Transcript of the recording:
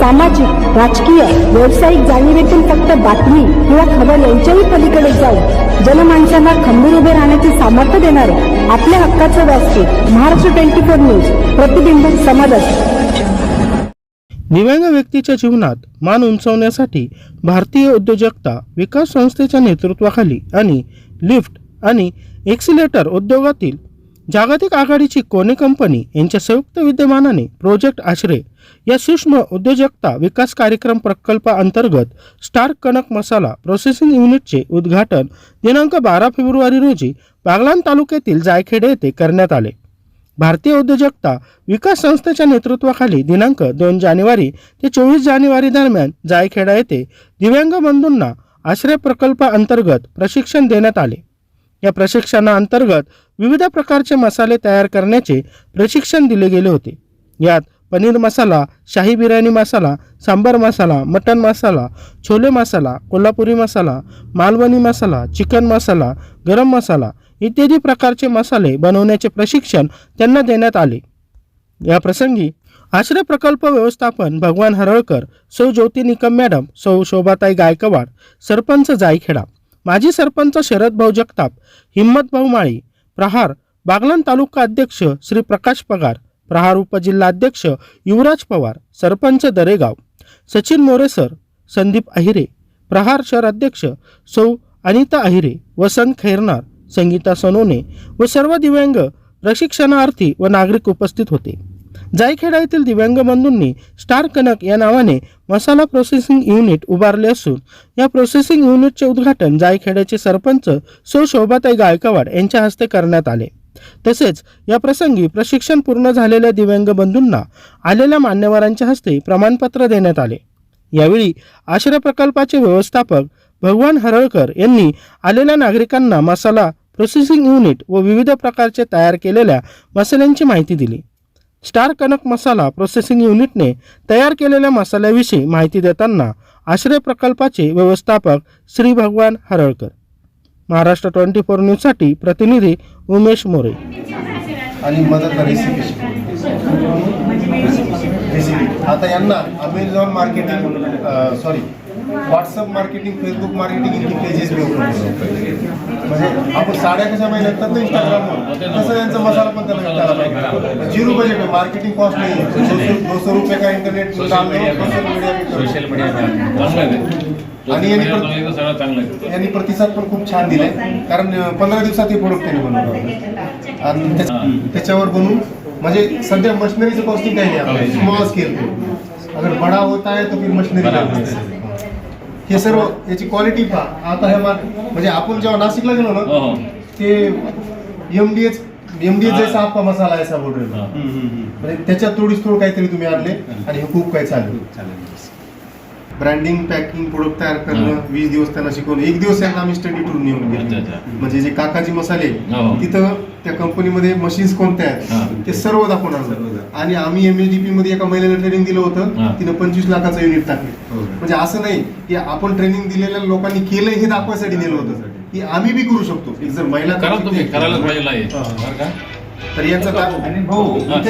सामाजिक राजकीय व्यावसायिक जाणीवेतून फक्त बातमी किंवा खबर यांच्याही पलीकडे जाऊन जनमानसांना खंबीर उभे राहण्याचे सामर्थ्य देणारे आपल्या हक्काचं व्यासपीठ महाराष्ट्र ट्वेंटी फोर न्यूज प्रतिबिंब समाजात. दिव्यांग व्यक्तीच्या जीवनात मान उंचवण्यासाठी भारतीय उद्योजकता विकास संस्थेच्या नेतृत्वाखाली आणि लिफ्ट आणि एक्सिलेटर उद्योगातील जागतिक आघाडीची कोने कंपनी यांच्या संयुक्त विद्यमानाने प्रोजेक्ट आश्रय या सूक्ष्म उद्योजकता विकास कार्यक्रम प्रकल्पाअंतर्गत स्टार कणक मसाला प्रोसेसिंग युनिटचे उद्घाटन दिनांक बारा फेब्रुवारी रोजी बागलाण तालुक्यातील जायखेडे येथे करण्यात आले. भारतीय उद्योजकता विकास संस्थेच्या नेतृत्वाखाली दिनांक दोन जानेवारी ते चोवीस जानेवारी दरम्यान जायखेडा येथे दिव्यांग बंधूंना आश्रय प्रकल्पाअंतर्गत प्रशिक्षण देण्यात आले. या प्रशिक्षणाअंतर्गत विविध प्रकारचे मसाले तयार करण्याचे प्रशिक्षण दिले गेले होते. यात पनीर मसाला शाही बिर्याणी मसाला सांबर मसाला मटन मसाला छोले मसाला कोल्हापुरी मसाला मालवणी मसाला चिकन मसाला गरम मसाला इत्यादी प्रकारचे मसाले बनवण्याचे प्रशिक्षण त्यांना देण्यात आले. या प्रसंगी आश्रय प्रकल्प व्यवस्थापन भगवान हरळकर सौ ज्योती निकम मॅडम सौ शोभाताई गायकवाड सरपंच जायखेडा माजी सरपंच शरद भाऊ जगताप हिम्मत भाऊ माळी प्रहार. बागलान तालुका अध्यक्ष श्री प्रकाश पगार. प्रहार उपजिल्हाध्यक्ष युवराज पवार. सरपंच दरेगाव. सचिन मोरेसर संदीप अहिरे. प्रहार शहर अध्यक्ष सौ अनिता अहिरे वसंत खैरनार संगीता सोनोने व सर्व दिव्यांग प्रशिक्षणार्थी व नागरिक उपस्थित होते. जायखेडा येथील दिव्यांग बंधूंनी स्टार कनक या नावाने मसाला प्रोसेसिंग युनिट उभारले असून या प्रोसेसिंग युनिटचे उद्घाटन जायखेड्याचे सरपंच सौ शोभाताई गायकवाड यांच्या हस्ते करण्यात आले. तसेच या प्रसंगी प्रशिक्षण पूर्ण झालेल्या दिव्यांग बंधूंना आलेल्या मान्यवरांच्या हस्ते प्रमाणपत्र देण्यात आले. यावेळी आश्रय प्रकल्पाचे व्यवस्थापक भगवान हरळकर यांनी आलेल्या नागरिकांना मसाला प्रोसेसिंग युनिट व विविध प्रकारचे तयार केलेल्या मसाल्यांची माहिती दिली. स्टार कनक मसाला प्रोसेसिंग युनिटने तयार केलेल्या मसाल्याविषयी माहिती देताना आश्रय प्रकल्पाचे व्यवस्थापक श्री भगवान हरळकर. महाराष्ट्र ट्वेंटी फोर न्यूजसाठी प्रतिनिधी उमेश मोरे. आणि मदत रेसिपी आता यांना Amazon marketing sorry WhatsApp marketing Facebook marketing इतकी पेजेस भी म्हणजे आपण साड्या कशा माहिती लागतात ना इंस्टाग्रामवर तसं यांचा मसाला पण झिरो बजेट आहे मार्केटिंग कॉस्ट नाही आहे. दो सौ रुपये का इंटरनेट सोशल मीडिया सोशल आहे. आणि यांनी तर आहे. प्रतिसाद पण खूप छान दिलाय. कारण पंधरा दिवसात हे प्रोडक्ट त्यांनी बनवलं. आणि त्याच्या- त्याच्यावर बनवून म्हणजे सध्या मशिनरीचं कॉस्टिंग काही नाही स्मॉल स्केल अगर बडा होता है तो फिर मशिनरी है. हे सर्व याची क्वालिटी पहा. आता हे मार्क म्हणजे आपण जेव्हा नाशिकला गेलो हो ना हो ते एमडीएच एमडीएच जैसा आपका मसाला ऐसा बोल रहे हा. हो. म्हणजे त्याच्यात थोडीच थोडं काहीतरी तुम्ही आणले आणि हे खूप काही चालेल. ब्रँडिंग पॅकिंग प्रोडक्ट तयार करणं हा. वीस दिवस त्यांना शिकवलं एक दिवस यांना आम्ही स्टडी टूर नेऊन गेलो. म्हणजे जे काकाजी मसाले हो. तिथं त्या कंपनीमध्ये मशीन्स कोणत्या हा. आहेत ते सर्व दाखवणार आणि आम्ही एमएसडीपी मध्ये एका महिलेला ट्रेनिंग दिलं होतं हा. तिनं पंचवीस लाखाचं युनिट टाकले हो. म्हणजे असं नाही की आपण ट्रेनिंग दिलेल्या लोकांनी केलंय हे दाखवायसाठी नेलं होतं की आम्ही बी करू शकतो एक जर महिला करा तुम्ही करायलाच पाहिजे आहे. हा. बरं का तर यांचा आणि भाऊ हा.